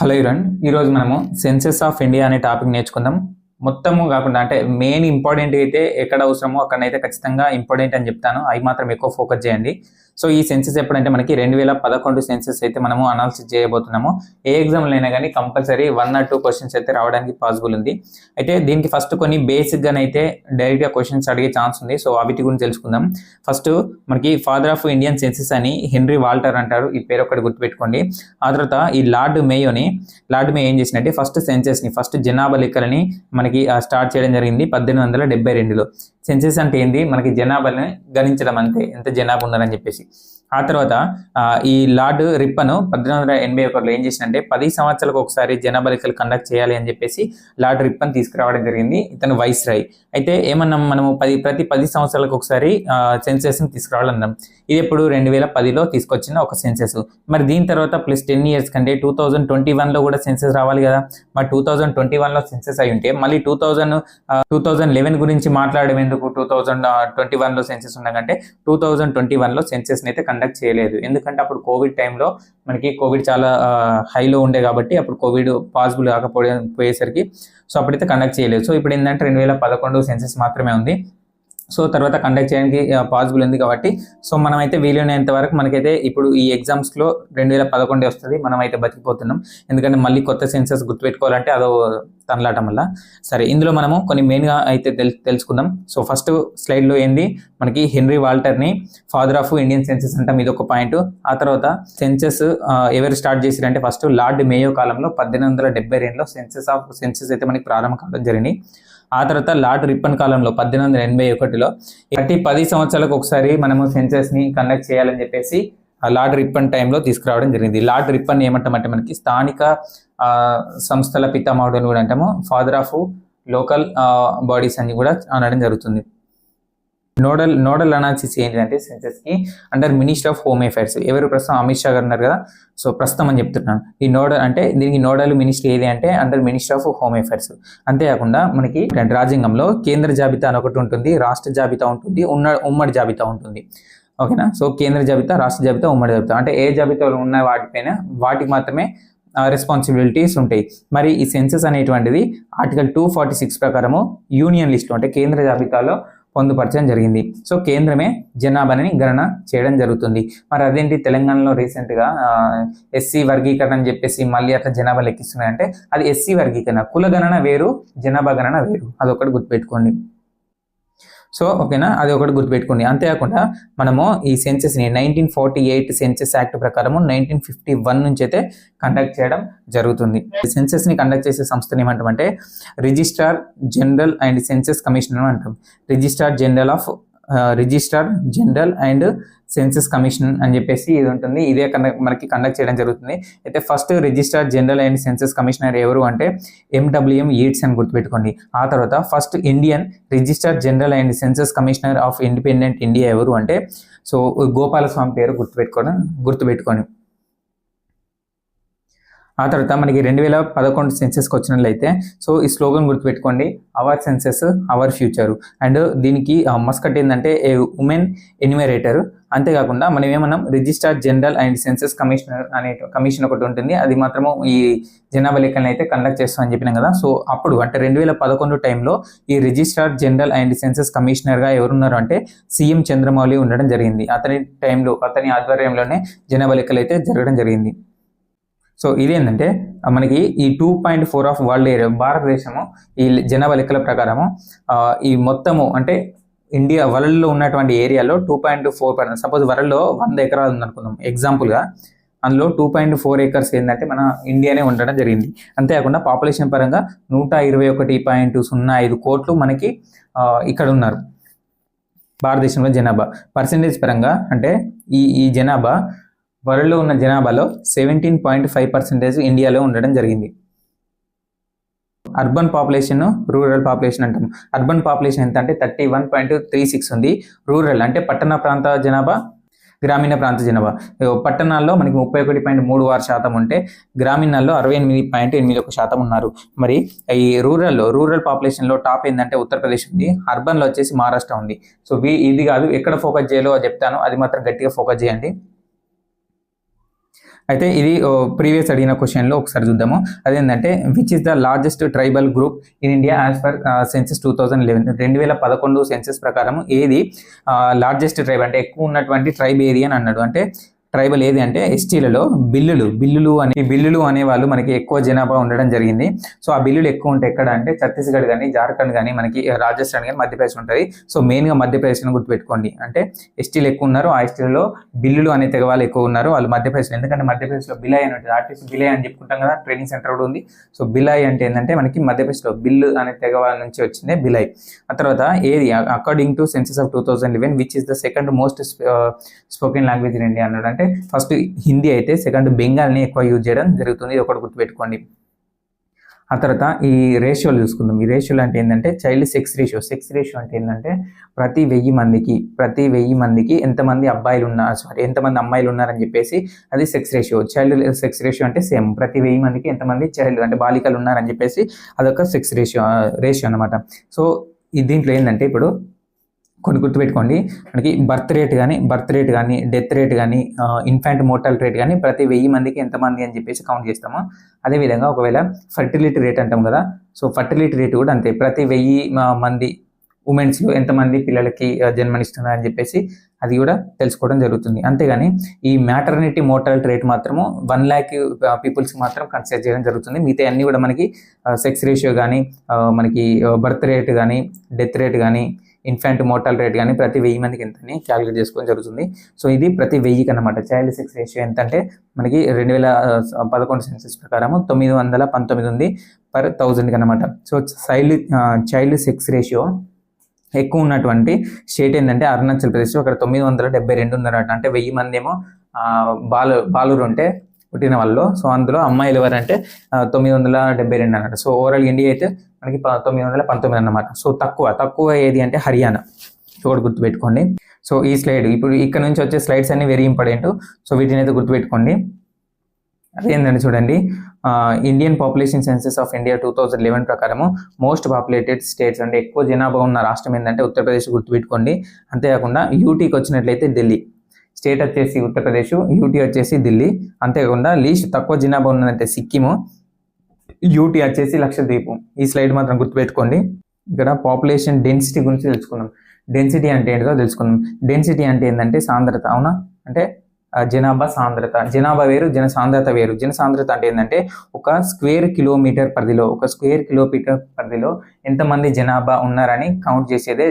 Hello ఇరణ్ ఈరోజు మనము సెన్సెస్ ఆఫ్ ఇండియా అనే టాపిక్ నేర్చుకుందాం. మొత్తము కాకుండా అంటే మెయిన్ ఇంపార్టెంట్ అయితే ఎక్కడ అవసరమో అక్కడైతే ఖచ్చితంగా ఇంపార్టెంట్ అని చెప్తాను. అవి మాత్రం ఎక్కువ ఫోకస్ చేయండి. సో ఈ సెన్సెస్ ఎప్పుడంటే మనకి రెండు వేల పదకొండు సెన్సెస్ అయితే మనము అనాలిసిస్ చేయబోతున్నాము. ఏ ఎగ్జామ్లో అయినా కానీ compulsory one or two questions అయితే రావడానికి పాసిబుల్ ఉంది. అయితే దీనికి ఫస్ట్ కొన్ని బేసిక్గానైతే డైరెక్ట్గా క్వశ్చన్స్ అడిగే ఛాన్స్ ఉంది. సో వాటి గురించి తెలుసుకుందాం. ఫస్ట్ మనకి ఫాదర్ ఆఫ్ ఇండియన్ సెన్సెస్ అని హెన్రీ వాల్టర్ అంటారు. ఈ పేరు ఒకటి గుర్తుపెట్టుకోండి. ఆ తర్వాత ఈ లార్డ్ మేయోని లార్డ్ మే ఏం చేసినట్టే ఫస్ట్ సెన్సెస్ని ఫస్ట్ జనాభా లెక్కలని మనకి స్టార్ట్ చేయడం జరిగింది పద్దెనిమిది వందల డెబ్బై రెండులో. సెన్సెస్ అంటే ఏంది? మనకి జనాభాని గణించడం అంతే. ఎంత జనాభా ఉందని చెప్పేసి. ఆ తర్వాత ఈ లార్డ్ రిప్పను పద్దెనిమిది వందల ఎనభై ఒకటిలో ఏం చేసినంటే పది సంవత్సరాలకు ఒకసారి జనాభా లెక్కలు కండక్ట్ చేయాలి అని చెప్పేసి లార్డ్ రిప్పన్ తీసుకురావడం జరిగింది ఇతను వైస్ రాయ్ అయితే ఏమన్నాం మనము? పది ప్రతి పది సంవత్సరాలకు ఒకసారి సెన్సెస్ని తీసుకురావాలన్నాం. ఇది ఎప్పుడు? రెండు వేల పదిలో తీసుకొచ్చిన ఒక సెన్సెస్ మరి దీని తర్వాత ప్లస్ టెన్ ఇయర్స్ కంటే టూ థౌజండ్ ట్వంటీ వన్లో కూడా సెన్సెస్ రావాలి కదా? మరి టూ థౌజండ్ ట్వంటీ వన్లో సెన్సెస్ అయి ఉంటే మళ్ళీ two thousand two thousand eleven గురించి మాట్లాడడం ఎందుకు టూ థౌజండ్ ట్వంటీ వన్లో సెన్సెస్ ఉండకంటే టూ థౌజండ్ ట్వంటీ వన్లో సెన్సెస్ని అయితే కండక్ట్ చేయలేదు. ఎందుకంటే అప్పుడు కోవిడ్ టైంలో మనకి కోవిడ్ చాలా హైలో ఉండే కాబట్టి అప్పుడు కోవిడ్ పాసిబుల్ కాకపోయే పోయేసరికి సో అప్పుడైతే కండక్ట్ చేయలేదు. సో ఇప్పుడు ఏంటంటే రెండు వేల పదకొండు సెన్సెస్ మాత్రమే ఉంది. సో తర్వాత కండక్ట్ చేయడానికి పాసిబుల్ ఉంది కాబట్టి. సో మనమైతే వీలైనంత వరకు మనకైతే ఇప్పుడు ఈ ఎగ్జామ్స్లో రెండు వేల పదకొండే వస్తుంది మనమైతే బతికిపోతున్నాం. ఎందుకంటే మళ్ళీ కొత్త సెన్సెస్ గుర్తుపెట్టుకోవాలంటే అదో తనలాటం వల్ల. సరే ఇందులో మనము కొన్ని మెయిన్గా అయితే తెలు తెలుసుకుందాం. సో ఫస్ట్ స్లైడ్లో ఏంది? మనకి హెన్రీ వాల్టర్ని ఫాదర్ ఆఫ్ ఇండియన్ సెన్సెస్ అంటాం ఇది ఒక పాయింట్. ఆ తర్వాత సెన్సెస్ ఎవరు స్టార్ట్ చేసిరంటే ఫస్ట్ లార్డ్ మేయో కాలంలో పద్దెనిమిది వందల డెబ్బై రెండులో సెన్సెస్ ఆఫ్ సెన్సెస్ అయితే మనకి ప్రారంభం కావడం జరిగింది. ఆ తర్వాత లార్డ్ రిప్పన్ కాలంలో పద్దెనిమిది వందల ఎనభై ఒకటిలో ప్రతి పది సంవత్సరాలకు ఒకసారి మనము సెన్సెస్ని కండక్ట్ చేయాలని చెప్పేసి ఆ లార్డ్ రిప్పన్ టైంలో తీసుకురావడం జరిగింది. లార్డ్ రిప్పన్ ఏమంటామంటే మనకి స్థానిక ఆ, సంస్థల పితామహుడు అని కూడా అంటాము. ఫాదర్ ఆఫ్ లోకల్ బాడీస్ అని కూడా అనడం జరుగుతుంది. నోడల్ నోడల్ అనాలిసిస్ ఏంటంటే సెన్సెస్కి under minister of home affairs ఎవరు ప్రస్తుతం అమిత్ షా గారు ఉన్నారు కదా? సో ప్రస్తుతం అని చెప్తున్నాను. ఈ నోడల్ అంటే దీనికి నోడల్ మినిస్టర్ ఏది అంటే under minister of home affairs అంతేకాకుండా మనకి రాజ్యాంగంలో కేంద్ర జాబితా అని ఒకటి ఉంటుంది రాష్ట్ర జాబితా ఉంటుంది ఉన్న ఉమ్మడి జాబితా ఉంటుంది. ఓకేనా? సో కేంద్ర జాబితా రాష్ట్ర జాబితా ఉమ్మడి జాబితా. అంటే ఏ జాబితాలో ఉన్న వాటిపైన వాటికి మాత్రమే రెస్పాన్సిబిలిటీస్ ఉంటాయి. మరి ఈ సెన్సెస్ అనేటువంటిది ఆర్టికల్ టూ ఫార్టీ సిక్స్ ప్రకారము యూనియన్ లిస్ట్లో అంటే కేంద్ర జాబితాలో పొందుపరచడం జరిగింది. సో కేంద్రమే జనాభాని గణన చేయడం జరుగుతుంది. మరి అదేంటి తెలంగాణలో రీసెంట్గా ఎస్సీ వర్గీకరణ అని చెప్పేసి మళ్ళీ అట్లా జనాభా లెక్కిస్తున్నాయంటే అది ఎస్సీ వర్గీకరణ. కుల గణన వేరు జనాభా గణన వేరు. అదొకటి గుర్తుపెట్టుకోండి. సో ఓకేనా? అది ఒకటి గుర్తుపెట్టుకోండి. అంతేకాకుండా మనము ఈ సెన్సెస్ని nineteen forty eight census act ప్రకారము నైన్టీన్ ఫిఫ్టీ వన్ నుంచి అయితే కండక్ట్ చేయడం జరుగుతుంది. ఈ సెన్సెస్ని కండక్ట్ చేసే సంస్థని ఏమంటామంటే registrar general and census commissioner అంటాం. Registrar general of register general and census commission అని చెప్పేసి ఇది ఉంటుంది. ఇదే కండక్ట్ మనకి కండక్ట్ చేయడం జరుగుతుంది. అయితే first register general and census commissioner ఎవరు అంటే ఎండబ్ల్యూఎం ఈడ్స్ అని గుర్తుపెట్టుకోండి. ఆ తర్వాత first Indian register general and census commissioner of independent India ఎవరు అంటే సో గోపాలస్వామి పేరు గుర్తుపెట్టుకోవడం గుర్తుపెట్టుకోండి. ఆ తర్వాత మనకి రెండు వేల పదకొండు సెన్సెస్కి వచ్చినట్లయితే సో ఈ స్లోగన్ గుర్తుపెట్టుకోండి our census our future and దీనికి మస్కట్ ఏంటంటే ఏ ఉమెన్ ఎన్యూమరేటర్ అంతేకాకుండా మనం ఏమన్నాం registrar general and census commissioner అనే కమిషన్ ఒకటి ఉంటుంది. అది మాత్రము ఈ జనాభా లెక్కలను అయితే కండక్ట్ చేస్తామని చెప్పినాం కదా. సో అప్పుడు అంటే రెండు వేల పదకొండు టైంలో ఈ రిజిస్ట్రార్ జనరల్ అండ్ సెన్సెస్ కమిషనర్గా ఎవరున్నారు అంటే సీఎం చంద్రమౌళి ఉండడం జరిగింది. అతని టైంలో అతని ఆధ్వర్యంలోనే జనాభా లెక్కలు అయితే జరగడం జరిగింది. సో ఇదేంటంటే మనకి ఈ two point four of world area భారతదేశము ఈ జనాభా లెక్కల ప్రకారము ఈ మొత్తము అంటే ఇండియా వరల్డ్లో ఉన్నటువంటి ఏరియాలో two point four percent suppose వరల్డ్లో వంద ఎకరాలు ఉందనుకుందాం ఎగ్జాంపుల్గా అందులో టూ పాయింట్ ఫోర్ ఏకర్స్ ఏంటంటే మన ఇండియానే ఉండడం జరిగింది. అంతేకాకుండా పాపులేషన్ పరంగా నూట ఇరవై ఒకటి పాయింట్ సున్నా ఐదు కోట్లు మనకి ఇక్కడ ఉన్నారు. భారతదేశంలో జనాభా. పర్సంటేజ్ పరంగా అంటే ఈ ఈ జనాభా వరల్డ్లో ఉన్న జనాభాలో సెవెంటీన్ పాయింట్ ఫైవ్ పర్సెంటేజ్ ఇండియాలో ఉండడం జరిగింది. అర్బన్ పాపులేషన్ రూరల్ పాపులేషన్ అంటాం. అర్బన్ పాపులేషన్ ఎంత అంటే thirty one point three six ఉంది రూరల్ అంటే పట్టణ ప్రాంత జనాభా గ్రామీణ ప్రాంత జనాభా. పట్టణాల్లో మనకి ముప్పై ఒకటి పాయింట్ మూడు ఆరు శాతం ఉంటే గ్రామీణాల్లో అరవై ఎనిమిది పాయింట్ ఎనిమిది ఒక శాతం ఉన్నారు. మరి ఈ రూరల్లో రూరల్ పాపులేషన్లో టాప్ ఏంటంటే ఉత్తరప్రదేశ్ ఉంది. అర్బన్లో వచ్చేసి మహారాష్ట్ర ఉంది. సో ఇది కాదు ఎక్కడ ఫోకస్ చేయాలో చెప్తాను. అది మాత్రం గట్టిగా ఫోకస్ చేయండి. అయితే ఇది ప్రీవియస్ అడిగిన క్వశ్చన్లో ఒకసారి చూద్దాము. అదేంటంటే which is the largest tribal group in India as per census two thousand eleven రెండు వేల పదకొండు సెన్సెస్ ప్రకారం ఏది లార్జెస్ట్ ట్రైబ్ అంటే ఎక్కువ ఉన్నటువంటి ట్రైబ్ ఏది అని అన్నాడు. అంటే ట్రైబల్ ఏది అంటే ఎస్టీలలో బిల్లులు బిల్లులు అనే ఈ బిల్లులు అనేవాళ్ళు మనకి ఎక్కువ జనాభా ఉండడం జరిగింది. సో ఆ బిల్లులు ఎక్కువ ఉంటే ఎక్కడ అంటే ఛత్తీస్గఢ్ కానీ జార్ఖండ్ కానీ మనకి రాజస్థాన్ కానీ మధ్యప్రదేశ్ ఉంటుంది. సో మెయిన్గా మధ్యప్రదేశ్ని గుర్తుపెట్టుకోండి. అంటే ఎస్టీలు ఎక్కువ ఉన్నారు ఆ ఎస్టీలలో బిల్లులు అనే తెగ వాళ్ళు ఎక్కువ ఉన్నారు వాళ్ళు మధ్యప్రదేశ్ ఎందుకంటే మధ్యప్రదేశ్లో బిలాయ్ అని ఉంటుంది. ఆర్టీసీ బిలాయ్ అని చెప్పుకుంటాం కదా ట్రైనింగ్ సెంటర్ కూడా ఉంది. సో బిలాయ్ అంటే ఏంటంటే మనకి మధ్యప్రదేశ్లో బిల్లు అనే తెగ వాళ్ళ నుంచి వచ్చిందే బిలాయ్. ఆ తర్వాత ఏది? According to census of two thousand eleven which is the second most spoken language in India అనడానికి అంటే ఫస్ట్ హిందీ అయితే సెకండ్ బెంగాల్ని ఎక్కువ యూజ్ చేయడం జరుగుతుంది. ఇది ఒకటి గుర్తుపెట్టుకోండి. ఆ తర్వాత ఈ రేషియోలు చూసుకుందాం. ఈ రేషియోలు అంటే ఏంటంటే child sex ratio sex ratio అంటే ఏంటంటే ప్రతి వెయ్యి మందికి ప్రతి వెయ్యి మందికి ఎంతమంది అబ్బాయిలు ఉన్నారు సారీ ఎంతమంది అమ్మాయిలు ఉన్నారని చెప్పేసి అది sex ratio child sex ratio అంటే సేమ్ ప్రతి వెయ్యి మందికి ఎంతమంది చైల్డ్ అంటే బాలికలు ఉన్నారని చెప్పేసి అదొక సెక్స్ రేషియో రేషియో అనమాట సో దీంట్లో ఏంటంటే ఇప్పుడు కొన్ని గుర్తుపెట్టుకోండి. మనకి బర్త్ రేట్ కానీ బర్త్ రేట్ కానీ డెత్ రేట్ కానీ ఇన్ఫాంట్ మోర్టల్ రేట్ కానీ ప్రతి వెయ్యి మందికి ఎంతమంది అని చెప్పేసి కౌంట్ చేస్తాము. అదేవిధంగా ఒకవేళ ఫర్టిలిటీ రేట్ అంటాం కదా సో ఫర్టిలిటీ రేట్ కూడా అంతే. ప్రతి వెయ్యి మంది ఉమెన్స్లో ఎంతమంది పిల్లలకి జన్మనిస్తున్నారని జన్మనిస్తున్నారు అని చెప్పేసి అది కూడా తెలుసుకోవడం జరుగుతుంది. అంతేగాని ఈ మ్యాటర్నిటీ మోర్టాలిటీ రేట్ మాత్రము వన్ ల్యాక్ పీపుల్స్కి మాత్రం కన్సిడర్ చేయడం జరుగుతుంది. మిగతా అన్నీ కూడా మనకి సెక్స్ రేషియో కానీ మనకి బర్త్ రేట్ కానీ డెత్ రేట్ కానీ ఇన్ఫాంట్ మోర్టల్ రేట్ కానీ ప్రతి వెయ్యి మందికి ఎంతని క్యాలిక్యులేట్ చేసుకోవడం జరుగుతుంది. సో ఇది ప్రతి వెయ్యికి అనమాట చైల్డ్ సెక్స్ రేషియో ఎంత అంటే మనకి రెండు వేల పదకొండు సెన్సెస్ ప్రకారం తొమ్మిది వందల పంతొమ్మిది ఉంది పర్ థౌజండ్కి అనమాట so child child sex ratio ఎక్కువ ఉన్నటువంటి స్టేట్ ఏంటంటే అరుణాచల్ ప్రదేశ్. అక్కడ తొమ్మిది వందల డెబ్బై రెండు ఉన్నారట. అంటే వెయ్యి మంది ఏమో బాలు బాలురు ఉంటే పుట్టిన వాళ్ళు. సో అందులో అమ్మాయిలు ఎవరంటే తొమ్మిది వందల డెబ్బై రెండు అన్నమాట. సో ఓవరాల్ ఇండియా అయితే మనకి తొమ్మిది వందల పంతొమ్మిది అన్నమాట. సో తక్కువ తక్కువ ఏది అంటే హర్యానా. ఒకటి గుర్తుపెట్టుకోండి. సో ఈ స్లైడ్ ఇప్పుడు ఇక్కడ నుంచి వచ్చే స్లైడ్స్ అన్ని వెరీ ఇంపార్టెంట్ సో వీటిని అయితే గుర్తుపెట్టుకోండి. అదేంటంటే చూడండి. Indian population census of India two thousand eleven ప్రకారము మోస్ట్ పాపులేటెడ్ స్టేట్స్ అంటే ఎక్కువ జనాభా ఉన్న రాష్ట్రం ఏంటంటే ఉత్తరప్రదేశ్ గుర్తుపెట్టుకోండి. అంతేకాకుండా యూటీకి వచ్చినట్లయితే ఢిల్లీ. స్టేట్ వచ్చేసి ఉత్తరప్రదేశ్ యూటీ వచ్చేసి ఢిల్లీ. అంతేకాకుండా లీస్ట్ తక్కువ జనాభా ఉన్నదంటే సిక్కిము. యూటీ వచ్చేసి లక్షద్వీపం. ఈ స్లైడ్ మాత్రం గుర్తుపెట్టుకోండి. ఇక్కడ పాపులేషన్ డెన్సిటీ గురించి తెలుసుకుందాం. డెన్సిటీ అంటే ఏంటో తెలుసుకుందాం. డెన్సిటీ అంటే ఏంటంటే సాంద్రత అవునా? అంటే జనాభా సాంద్రత. జనాభా వేరు జన సాంద్రత వేరు. జన సాంద్రత అంటే ఏంటంటే ఒక స్క్వేర్ కిలోమీటర్ పరిధిలో ఒక స్క్వేర్ కిలోమీటర్ పరిధిలో ఎంతమంది జనాభా ఉన్నారని కౌంట్ చేసేదే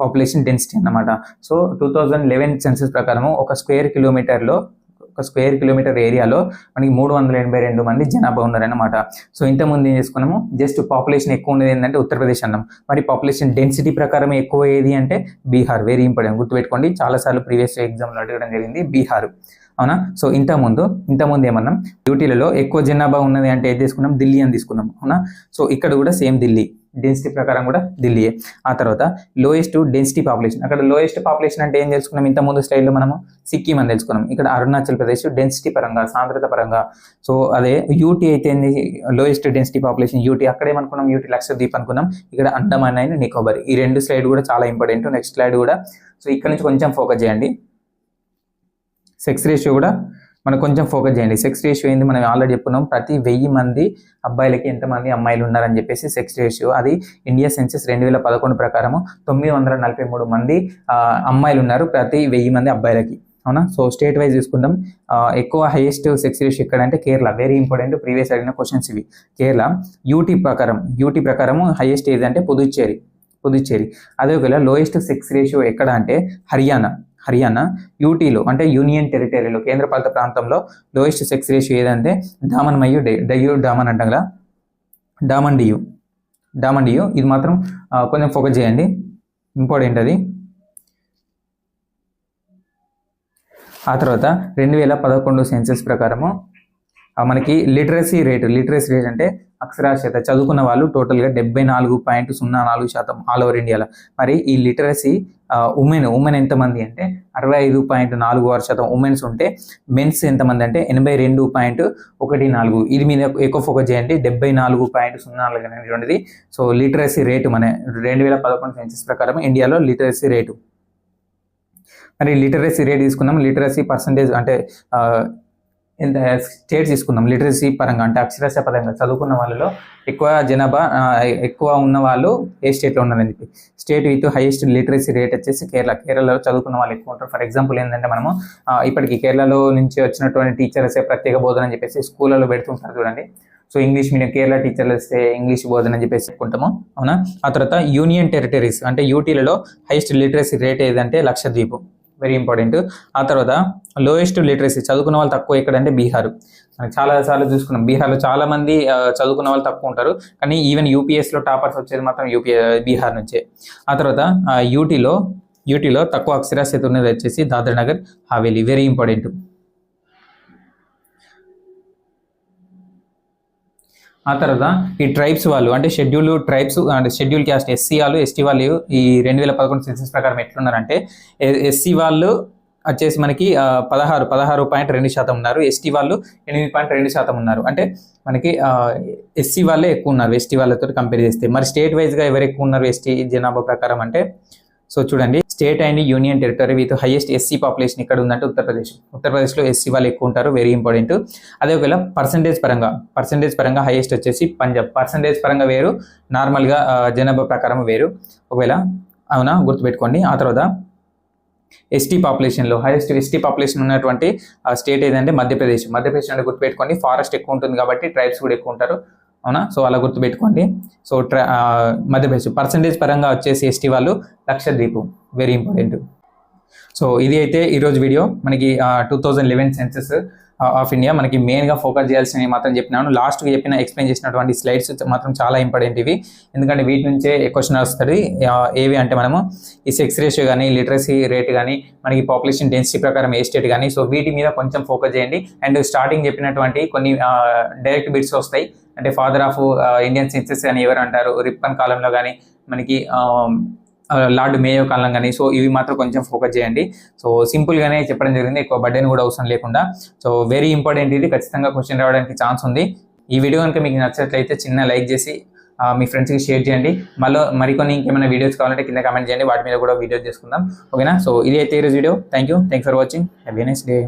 పాపులేషన్ డెన్సిటీ అన్నమాట. So two thousand eleven census ప్రకారం ఒక స్క్వేర్ కిలోమీటర్లో ఒక స్క్వేర్ కిలోమీటర్ ఏరియాలో మనకి మూడు వందల ఎనభై రెండు మంది జనాభా ఉన్నారన్నమాట. సో ఇంతకుముందు ఏం చేసుకున్నాము? జస్ట్ పాపులేషన్ ఎక్కువ ఉన్నది ఏంటంటే ఉత్తరప్రదేశ్ అన్నాం. మరి పాపులేషన్ డెన్సిటీ ప్రకారం ఎక్కువ ఏది అంటే బీహార్. వెరీ ఇంపార్టెంట్ గుర్తుపెట్టుకోండి. చాలాసార్లు ప్రీవియస్ ఎగ్జామ్లో అడగడం జరిగింది బీహార్. అవునా? సో ఇంతకుముందు ఇంతకుముందు ఏమన్నాం? డ్యూటీలలో ఎక్కువ జనాభా ఉన్నది అంటే ఏది తీసుకున్నాం? ఢిల్లీ అని తీసుకున్నాం. అవునా? సో ఇక్కడ కూడా సేమ్ ఢిల్లీ. డెన్సిటీ ప్రకారం కూడా ఢిల్లీయే. ఆ తర్వాత లోయెస్ట్ డెన్సిటీ పాపులేషన్ అక్కడ లోయెస్ట్ పాపులేషన్ అంటే ఏం తెలుసుకున్నాం? ఇంత ముందు స్టైల్లో మనము సిక్కిం అని తెలుసుకున్నాం. ఇక్కడ అరుణాచల్ ప్రదేశ్ డెన్సిటీ పరంగా సాంద్రత పరంగా. సో అదే యూటీ అయితే లోయెస్ట్ డెన్సిటీ పాపులేషన్ యూటీ అక్కడేమనుకున్నాం యూటీ లక్షద్వీప్ అనుకున్నాం. ఇక్కడ అండమాన్ అండ్ నికోబార్. ఈ రెండు స్లైడ్ కూడా చాలా ఇంపార్టెంట్ నెక్స్ట్ స్లైడ్ కూడా. సో ఇక్కడ నుంచి కొంచెం ఫోకస్ చేయండి. సెక్స్ రేషియో కూడా మనం కొంచెం ఫోకస్ చేయండి. సెక్స్ రేషియో ఏంది? మనం ఆల్రెడీ చెప్పుకున్నాం. ప్రతి వెయ్యి మంది అబ్బాయిలకి ఎంతమంది అమ్మాయిలు ఉన్నారని చెప్పేసి సెక్స్ రేషియో అది ఇండియా సెన్సెస్ రెండు వేల పదకొండు ప్రకారము తొమ్మిది వందల నలభై మూడు మంది అమ్మాయిలు ఉన్నారు ప్రతి వెయ్యి మంది అబ్బాయిలకి. అవునా? సో స్టేట్ వైజ్ చూసుకుందాం. ఎక్కువ హైయెస్ట్ సెక్స్ రేషియో ఎక్కడ అంటే కేరళ. వెరీ ఇంపార్టెంట్ ప్రీవియస్ అడిగిన క్వశ్చన్స్ ఇవి. కేరళ యూటీ ప్రకారం యూటీ ప్రకారం హైయెస్ట్ ఏది అంటే పుదుచ్చేరి. పుదుచ్చేరి. అదే ఒకవేళ లోయెస్ట్ సెక్స్ రేషియో ఎక్కడ అంటే హర్యానా. హర్యానా యూటీలో అంటే యూనియన్ టెరిటరీలో కేంద్రపాలిత ప్రాంతంలో లోయెస్ట్ సెక్స్ రేషియో ఏదంటే డామన్ మయ్యు డయ్యూ డామన్ అంటాం కదా డామన్ డియు డామన్ డియు ఇది మాత్రం కొంచెం ఫోకస్ చేయండి. ఇంపార్టెంట్ అది. ఆ తర్వాత రెండు వేల పదకొండు సెన్సెస్ ప్రకారము మనకి లిటరసీ రేటు లిటరసీ రేట్ అంటే అక్షరాస్యత. చదువుకున్న వాళ్ళు టోటల్గా డెబ్బై నాలుగు పాయింట్ సున్నా నాలుగు శాతం ఆల్ ఓవర్ ఇండియాలో. మరి ఈ లిటరసీ ఉమెన్ ఉమెన్ ఎంతమంది అంటే అరవై ఐదు పాయింట్ నాలుగు ఆరు శాతం ఉమెన్స్ ఉంటే మెన్స్ ఎంతమంది అంటే ఎనభై రెండు పాయింట్ ఒకటి నాలుగు. ఇది మీద ఎక్కువ ఫోకస్ చేయండి. డెబ్బై నాలుగు పాయింట్ సున్నా నాలుగు అనేటువంటిది. సో లిటరసీ రేటు మన రెండు వేల పదకొండు సెన్సెస్ ప్రకారం ఇండియాలో లిటరసీ రేటు. మరి లిటరసీ రేట్ తీసుకున్నాం లిటరసీ పర్సంటేజ్ అంటే ఆ, స్టేట్ తీసుకుందాం. లిటరసీ పరంగా అంటే అక్షరాస్య పరంగా చదువుకున్న వాళ్ళలో ఎక్కువ జనాభా ఎక్కువ ఉన్న వాళ్ళు ఏ స్టేట్లో ఉన్నారని చెప్పి. State with highest literacy rate వచ్చేసి కేరళ. కేరళలో చదువుకున్న వాళ్ళు ఎక్కువ ఉంటారు. ఫర్ ఎగ్జాంపుల్ ఏంటంటే మనము ఇప్పటికి కేరళలో నుంచి వచ్చినటువంటి టీచర్స్ ప్రత్యేక బోధన అని చెప్పేసి స్కూళ్ళలో పెడుతుంటారు చూడండి. సో ఇంగ్లీష్ మీడియం కేరళ టీచర్లు వస్తే ఇంగ్లీష్ బోధన అని చెప్పేసి చెప్పుకుంటాము. అవునా? ఆ తర్వాత యూనియన్ టెరిటరీస్ అంటే యూటీలలో హైయెస్ట్ లిటరసీ రేట్ ఏదంటే లక్షద్వీపు. వెరీ ఇంపార్టెంట్ ఆ తర్వాత లోయెస్ట్ లిటరసీ చదువుకున్న వాళ్ళు తక్కువ ఎక్కడంటే బీహార్. మనకి చాలా సార్లు చూసుకున్నాం. బీహార్లో చాలా మంది చదువుకున్న వాళ్ళు తక్కువ ఉంటారు. కానీ ఈవెన్ యూపీఎస్లో టాపర్స్ వచ్చేది మాత్రం యూపీ బీహార్ నుంచే. ఆ తర్వాత యూటీలో యూటీలో తక్కువ అక్షరాస్యత ఉన్నది వచ్చేసి దాద్రా నగర్ హవేలీ వెరీ ఇంపార్టెంట్ ఆ తర్వాత ఈ ట్రైబ్స్ వాళ్ళు అంటే షెడ్యూల్ ట్రైబ్స్ అంటే షెడ్యూల్ క్యాస్ట్ ఎస్సీ వాళ్ళు ఎస్టీ వాళ్ళు ఈ రెండు వేల పదకొండు సెన్సెస్ ప్రకారం ఎట్లున్నారంటే ఎస్సీ వాళ్ళు వచ్చేసి మనకి పదహారు పదహారు పాయింట్ రెండు శాతం ఉన్నారు. ఎస్టీ వాళ్ళు ఎనిమిది పాయింట్ రెండు శాతం ఉన్నారు. అంటే మనకి ఎస్సీ వాళ్ళే ఎక్కువ ఉన్నారు ఎస్టీ వాళ్ళతో కంపేర్ చేస్తే. మరి స్టేట్ వైజ్గా ఎవరు ఎక్కువ ఉన్నారు ఎస్టీ జనాభా ప్రకారం అంటే సో చూడండి state and union territory with highest SC population ఇక్కడ ఉందంటే ఉత్తరప్రదేశ్. ఉత్తరప్రదేశ్లో ఎస్సీ వాళ్ళు ఎక్కువ ఉంటారు వెరీ ఇంపార్టెంట్. అదే ఒకవేళ పర్సంటేజ్ పరంగా పర్సంటేజ్ పరంగా హైయెస్ట్ వచ్చేసి పంజాబ్. పర్సంటేజ్ పరంగా వేరు నార్మల్గా జనాభా ప్రకారం వేరు. ఒకవేళ అవునా గుర్తుపెట్టుకోండి. ఆ తర్వాత ఎస్టీ పాపులేషన్లో హైయెస్ట్ ఎస్టీ పాపులేషన్ ఉన్నటువంటి స్టేట్ ఏదంటే మధ్యప్రదేశ్. మధ్యప్రదేశ్ అంటే గుర్తుపెట్టుకోండి ఫారెస్ట్ ఎక్కువ ఉంటుంది కాబట్టి ట్రైబ్స్ కూడా ఎక్కువ ఉంటారు. అవునా? సో అలా గుర్తుపెట్టుకోండి. సో ట్రా మధ్యప్రదేశ్ పర్సంటేజ్ పరంగా వచ్చేసి ఎస్టీ వాళ్ళు లక్షద్వీప్ వెరీ ఇంపార్టెంట్ సో ఇది అయితే ఈరోజు వీడియో మనకి two thousand eleven census of India మనకి మెయిన్గా ఫోకస్ చేయాల్సినవి మాత్రం చెప్పినాను. లాస్ట్కి చెప్పిన ఎక్స్ప్లెయిన్ చేసినటువంటి స్లైడ్స్ మాత్రం చాలా ఇంపార్టెంట్ ఇవి. ఎందుకంటే వీటి నుంచే క్వశ్చన్ వస్తుంది. ఏవి అంటే మనము ఈ సెక్స్ రేషియో కానీ లిటరసీ రేట్ కానీ మనకి పాపులేషన్ డెన్సిటీ ప్రకారం ఏ స్టేట్ కానీ సో వీటి మీద కొంచెం ఫోకస్ చేయండి. అండ్ స్టార్టింగ్ చెప్పినటువంటి కొన్ని డైరెక్ట్ బిట్స్ వస్తాయి. అంటే ఫాదర్ ఆఫ్ ఇండియన్ సెన్సెస్ అని ఎవరు అంటారు? రిప్పన్ కాలంలో కానీ మనకి లార్డ్ మేయో కాలం కానీ సో ఇవి మాత్రం కొంచెం ఫోకస్ చేయండి. సో సింపుల్గానే చెప్పడం జరిగింది ఎక్కువ బర్డెన్ కూడా అవసరం లేకుండా. సో వెరీ ఇంపార్టెంట్ ఇది ఖచ్చితంగా క్వశ్చన్ రావడానికి ఛాన్స్ ఉంది. ఈ వీడియో కనుక మీకు నచ్చినట్లయితే చిన్న లైక్ చేసి మీ ఫ్రెండ్స్కి షేర్ చేయండి. మళ్ళీ మరికొన్ని ఇంకేమైనా వీడియోస్ కావాలంటే కింద కమెంట్ చేయండి వాటి మీద కూడా వీడియోస్ చేసుకుందాం. ఓకేనా? సో ఇది అయితే ఈరోజు video. Thank you thank for watching happy nice day